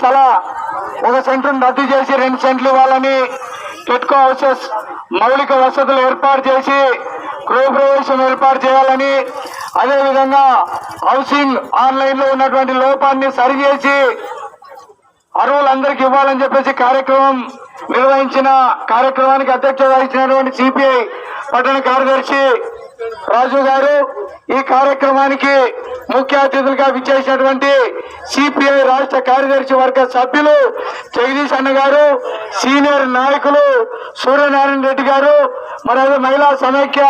స్థల ఒక సెంటును రద్దు చేసి రెండు సెంట్లు ఇవ్వాలని కెట్కో హౌసెస్ మౌలిక వసతులు ఏర్పాటు చేసి గృహప్రవేశం ఏర్పాటు చేయాలని అదేవిధంగా హౌసింగ్ ఆన్లైన్లో ఉన్నటువంటి లోపాన్ని సరిచేసి అరువులందరికీ ఇవ్వాలని చెప్పేసి కార్యక్రమం నిర్వహించిన కార్యక్రమానికి అధ్యక్షత వహించినటువంటి సిపిఐ పట్టణ కార్యదర్శి రాజు గారు ఈ కార్యక్రమానికి ముఖ్య అతిథులుగా విచ్చేసినటువంటి సిపిఐ రాష్ట్ర కార్యదర్శి వర్గ సభ్యులు జగదీష్ అన్న గారు సీనియర్ నాయకులు సూర్యనారాయణ రెడ్డి గారు మరి అదే మహిళా సమైక్య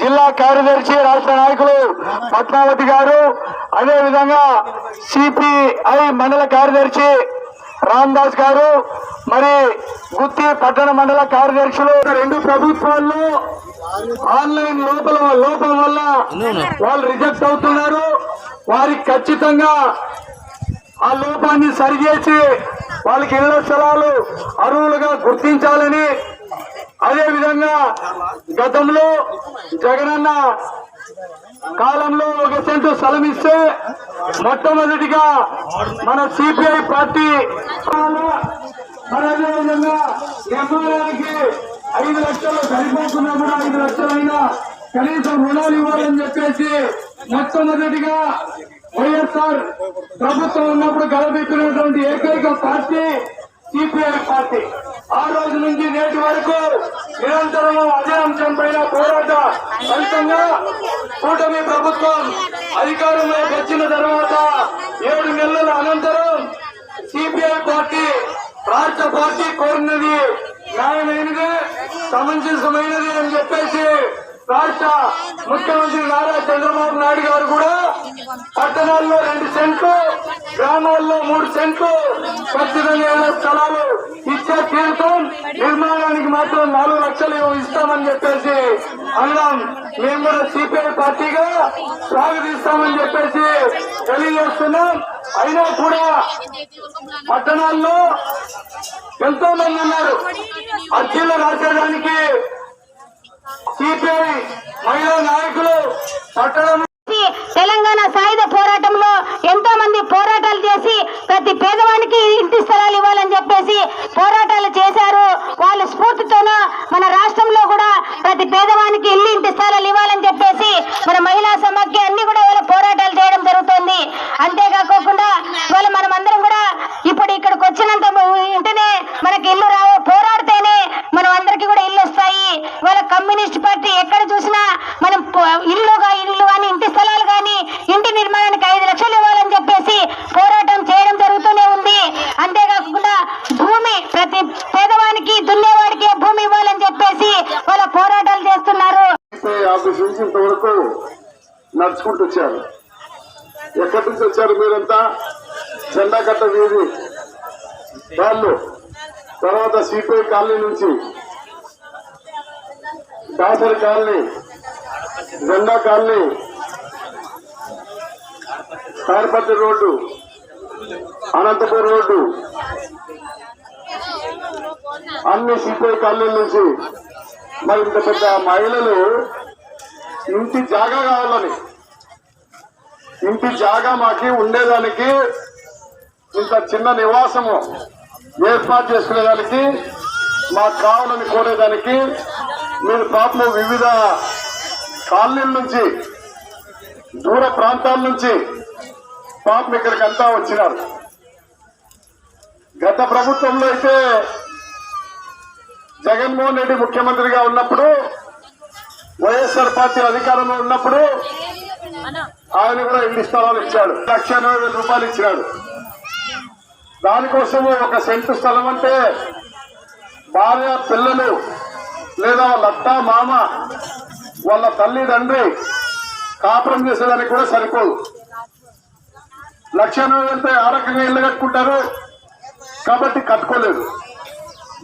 జిల్లా కార్యదర్శి రాష్ట్ర నాయకులు పద్మావతి గారు అదేవిధంగా సిపిఐ మండల కార్యదర్శి రామదాస్ గారు మరి గుత్తి పట్టణ మండల కార్యదర్శులు. రెండు ప్రభుత్వాల్లో ఆన్లైన్ లోపల లోపం వల్ల వాళ్ళు రిజెక్ట్ అవుతున్నారు. వారికి ఖచ్చితంగా ఆ లోపాన్ని సరిచేసి వాళ్ళకి ఇళ్ళ స్థలాలు అర్హులుగా గుర్తించాలని అదే విధంగా గతంలో జగనన్న కాలంలో ఒక సెంటు స్థలం ఇస్తే మొట్టమొదటిగా మన సిపిఐ పార్టీ మరి అదేవిధంగా ఐదు లక్షలు సరిపోతున్నా కూడా ఐదు లక్షలైనా కనీసం రుణాలు ఇవ్వాలని చెప్పేసి మొట్టమొదటిగా వైఎస్ఆర్ ప్రభుత్వం ఉన్నప్పుడు గడపెట్టినటువంటి ఏకైక పార్టీ సిపిఐ పార్టీ. ఆ రోజు నుంచి నేటి వరకు నిరంతరము అదే అంశం పైన పోరాట ఫలితంగా కూటమి ప్రభుత్వం అధికారంలోకి వచ్చిన తర్వాత ఏడు నెలల అనంతరం సిపిఐ పార్టీ రాష్ట్ర పార్టీ కోరినది న్యాయమైనది సమంజసమైనది అని చెప్పి రాష్ట్ర ముఖ్యమంత్రి నారా చంద్రబాబు నాయుడు గారు కూడా పట్టణాల్లో రెండు సెంట్లు గ్రామాల్లో మూడు సెంట్లు ఖచ్చితంగా స్థలాలు ఇచ్చే తీరుతాం నిర్మాణానికి మాత్రం నాలుగు లక్షలు ఇస్తామని చెప్పేసి అన్నాం. మేము కూడా సిపిఐ పార్టీగా స్వాగతిస్తామని చెప్పేసి తెలియజేస్తున్నాం. అయినా కూడా పట్టణాల్లో ఎంతో మంది ఉన్నారు. అర్జీలు రాసేదానికి సిపిఐ మహిళా నాయకులు పట్టణం తెలంగాణ సాయుధ పోరాటంలో ఎంతో మంది పోరాటాలు చేసి ప్రతి పేదవానికి ఇంటి స్థలాలు ఇవ్వాలని చెప్పేసి పోరాటాలు చేశారు. వాళ్ళ స్ఫూర్తితోన మన రాష్ట్రంలో కూడా ప్రతి పేదవానికి ఇల్లు ఇంటి స్థలాలు ఇవ్వాలని చెప్పేసి మన మహిళా సమాఖ్య అన్ని కూడా ఇవాళ పోరాటాలు చేయడం జరుగుతుంది. అంతే ఇవాళ మనం అందరం కూడా ఇప్పుడు ఇక్కడికి వచ్చినంత వెంటనే మనకి ఇల్లు రావు పోరాడితేనే మనం అందరికీ కూడా ఇల్లు వస్తాయి ఇవాళ కమ్యూనిస్ట్ పార్టీ ఎక్కడ చూసినా మనం పో- ఇల్లుగా ఇల్లు కానీ ఇంటి స్థలాలు కానీ ఇంటి నిర్మాణానికి ఐదు లక్షలు ఇవ్వాలని చెప్పేసి పోరాటం చేయడం జరుగుతూనే ఉంది అంతేకాకుండా భూమి ప్రతి పేదవానికి దున్నేవాడికి భూమి ఇవ్వాలని చెప్పేసి వాళ్ళ పోరాటాలు చేస్తున్నారు యాభై ఆఫీస్ నుంచి ఇంతవరకు నడుచుకుంటూ వచ్చారు. ఎక్కడి నుంచి వచ్చారు మీరంతా? జెండాకట్ట వీధి వాళ్ళు తర్వాత సిపిఐ కాలనీ నుంచి. దాసరి కాలనీ జెండా colony Tadipatri road Anantapur road. అన్ని సిపిఐ కాలనీ నుంచి. మరి ఇంత పెద్ద మహిళలు ఇంటి జాగా కావాలని. ఇంటి జాగా మాకి ఉండేదానికి ఇంత చిన్న నివాసము ఏర్పాటు చేసుకునేదానికి మాకు కావాలని కోరేదానికి మీరు పాపం వివిధ కాలనీల నుంచి దూర ప్రాంతాల నుంచి పాపం ఇక్కడికి అంతా వచ్చినారు. గత ప్రభుత్వంలో అయితే జగన్మోహన్ రెడ్డి ముఖ్యమంత్రిగా ఉన్నప్పుడు వైఎస్ఆర్ పార్టీ అధికారంలో ఉన్నప్పుడు ఆయన కూడా ఇల్లు స్థలాలు ఇచ్చాడు. లక్ష ఎనభై వేల రూపాయలు ఇచ్చినాడు. దానికోసం ఒక సెంటు స్థలం అంటే భార్య పిల్లలు లేదా వాళ్ళ అత్త మామ వాళ్ళ తల్లి తండ్రి కాపురం చేసేదానికి కూడా సరిపోదు. లక్ష ఎనభై వెళ్తే ఆ రకంగా ఇల్లు కట్టుకుంటారు? కాబట్టి కట్టుకోలేదు.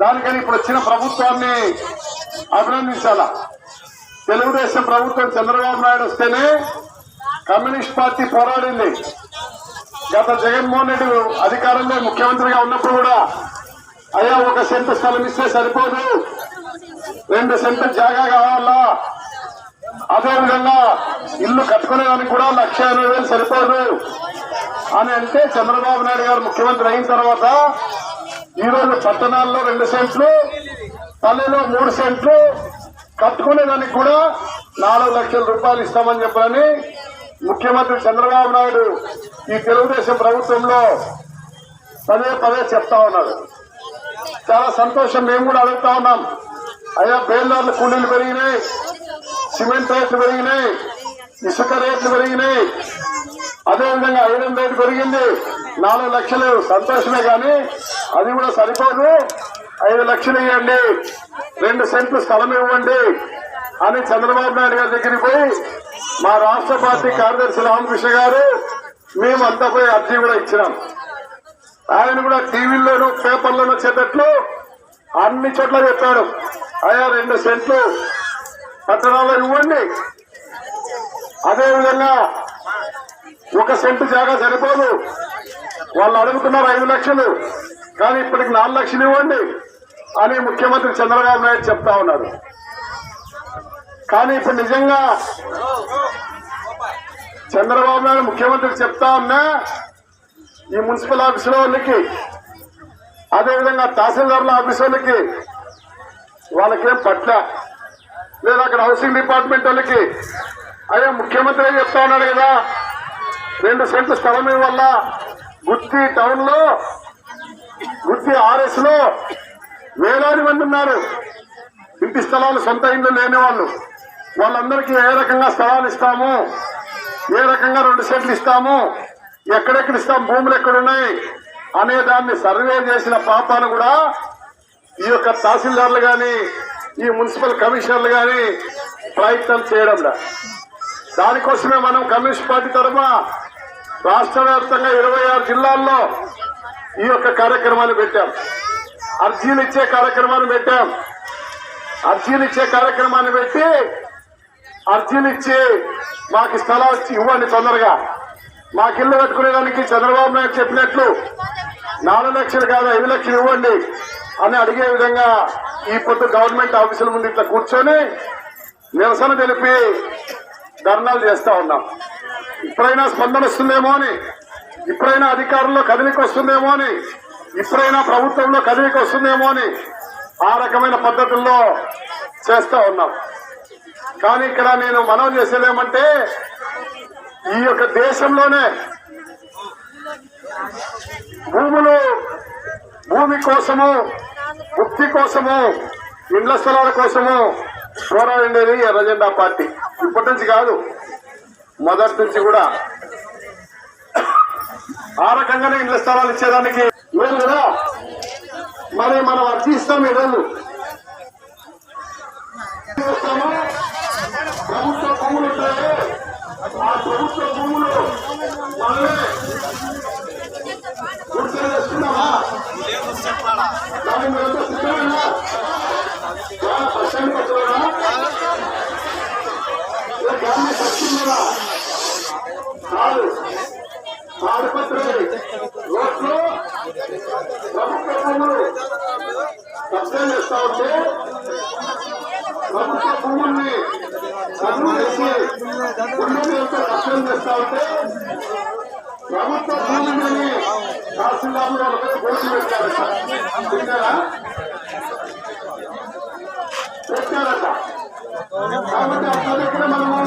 దానికని ఇప్పుడు వచ్చిన ప్రభుత్వాన్ని అభినందించాలా? తెలుగుదేశం ప్రభుత్వం చంద్రబాబు నాయుడు వస్తేనే కమ్యూనిస్ట్ పార్టీ పోరాడింది. గత జగన్మోహన్ రెడ్డి అధికారంలో ముఖ్యమంత్రిగా ఉన్నప్పుడు కూడా అయ్యా ఒక సెంటు స్థలం ఇస్తే సరిపోదు. రెండు సెంటు జాగా కావాలా? అదేవిధంగా ఇల్లు కట్టుకునేదానికి కూడా లక్ష ఎనభై వేలు సరిపోదు. అని అంటే చంద్రబాబు నాయుడు గారు ముఖ్యమంత్రి అయిన తర్వాత ఈరోజు పట్టణాల్లో రెండు సెంట్లు పల్లెలో మూడు సెంట్లు కట్టుకునేదానికి కూడా నాలుగు లక్షల రూపాయలు ఇస్తామని చెప్పాలని ముఖ్యమంత్రి చంద్రబాబు నాయుడు ఈ తెలుగుదేశం ప్రభుత్వంలో పదే పదే చెప్తా ఉన్నాడు చాలా సంతోషం మేము కూడా అడుగుతా ఉన్నాం. అయ్యా బేల్దార్లు కూలీలు పెరిగినాయి సిమెంట్ రేట్లు పెరిగినాయి ఇసుక రేట్లు పెరిగినాయి. అదేవిధంగా ఐరన్ రేటు పెరిగింది. నాలుగు లక్షలు సంతోషమే కానీ అది కూడా సరిపోదు. ఐదు లక్షలు ఇవ్వండి రెండు సెంట్లు స్థలం ఇవ్వండి. అని చంద్రబాబు నాయుడు గారి దగ్గరికి పోయి మా రాష్ట్ర పార్టీ కార్యదర్శి రామకృష్ణ గారు మేము అంతా పోయి అర్జీ కూడా ఇచ్చినాం. ఆయన కూడా టీవీల్లోనూ పేపర్లోనూ వచ్చేటట్లు అన్ని చోట్ల చెప్పాడు. అయ్యా రెండు సెంట్లు పట్టణాల్లో ఇవ్వండి. అదేవిధంగా ఒక సెంటు జాగా సరిపోదు. వాళ్ళు అడుగుతున్నారు ఐదు లక్షలు. కానీ ఇప్పటికి నాలుగు లక్షలు ఇవ్వండి అని ముఖ్యమంత్రి చంద్రబాబు నాయుడు చెప్తా ఉన్నారు కానీ ఇప్పుడు నిజంగా చంద్రబాబు నాయుడు ముఖ్యమంత్రి చెప్తా ఉన్నా ఈ మున్సిపల్ ఆఫీసుల వాళ్ళకి అదేవిధంగా తహసీల్దార్ల ఆఫీస్ వాళ్ళకి వాళ్ళకేం పట్ల? లేదా అక్కడ హౌసింగ్ డిపార్ట్మెంట్ వాళ్ళకి? అయ్యా ముఖ్యమంత్రి చెప్తా ఉన్నాడు కదా? రెండు సెంట్లు స్థలం వల్ల గుత్తి టౌన్లో లో ఆర్ఎస్లో వేలాది మంది ఉన్నారు. ఇంటి స్థలాలు సొంత ఇండ్లు లేని వాళ్ళు. వాళ్ళందరికీ ఏ రకంగా స్థలాలు ఇస్తాము? ఏ రకంగా రెండు సెట్లు ఇస్తాము? ఎక్కడెక్కడ ఇస్తాం? భూములు ఎక్కడున్నాయి? అనే దాన్ని సర్వే చేసిన పాపాను కూడా ఈ యొక్క తహసీల్దార్లు గాని ఈ మున్సిపల్ కమిషనర్లు గాని ప్రయత్నం చేయడం దానికోసమే మనం కమ్యూనిస్ట్ పార్టీ తరఫున రాష్ట్ర వ్యాప్తంగా ఇరవై ఆరు జిల్లాల్లో ఈ యొక్క కార్యక్రమాన్ని పెట్టాం. అర్జీలు ఇచ్చే కార్యక్రమాన్ని పెట్టాం. అర్జీలు ఇచ్చే కార్యక్రమాన్ని పెట్టి అర్జీలు ఇచ్చి మాకు స్థలాలు వచ్చి ఇవ్వండి తొందరగా. మాకు ఇల్లు కట్టుకునేదానికి చంద్రబాబు నాయుడు చెప్పినట్లు నాలుగు లక్షలు కాదు ఐదు లక్షలు ఇవ్వండి అని అడిగే విధంగా ఈ పొద్దు గవర్నమెంట్ ఆఫీసుల ముందు ఇట్లా కూర్చొని నిరసన తెలిపి ధర్నాలు చేస్తా ఉన్నాం. ఇప్పుడైనా స్పందన వస్తుందేమో అని ఇప్పుడైనా అధికారంలో కదిలికి వస్తుందేమో అని ఇప్పుడైనా ప్రభుత్వంలో కదిలికి వస్తుందేమో అని ఆ రకమైన పద్ధతుల్లో చేస్తూ ఉన్నాం. కానీ ఇక్కడ నేను మనం చేసేదేమంటే ఈ యొక్క దేశంలోనే భూములు భూమి కోసము ముక్తి కోసము ఇండ్ల స్థలాల కోసము పోరాడిండేది ఎర్రజెండా పార్టీ. ఇప్పటి నుంచి కాదు మొదటి నుంచి కూడా. ఆ రకంగానే ఇండ్ల స్థలాలు ఇచ్చేదానికి లేదు కదా? మరి మనం అర్థిస్తాం ఇస్తాం ఈరోజు ప్రభుత్వ భూములు ఉంటాయి ఆ ప్రభుత్వ భూములు మనమే గుర్తులు చేస్తున్నామా దాన్ని మీరంతా సిద్ధమేనా? చాలా పచ్చని గాంధీ పచ్చిందా కాదు ఆడపత్రి రోడ్లు ప్రభుత్వ భూములు కబ్జా చేస్తా ఉంటే ప్రభుత్వ భూముల్ని చదువు చేసి ఉన్నతంతో రక్షణ చేస్తా ఉంటే ప్రభుత్వ భూములని తహసీల్దార్లు పోటీ పెట్టారట పెట్టారట కాబట్టి అక్కడ మనము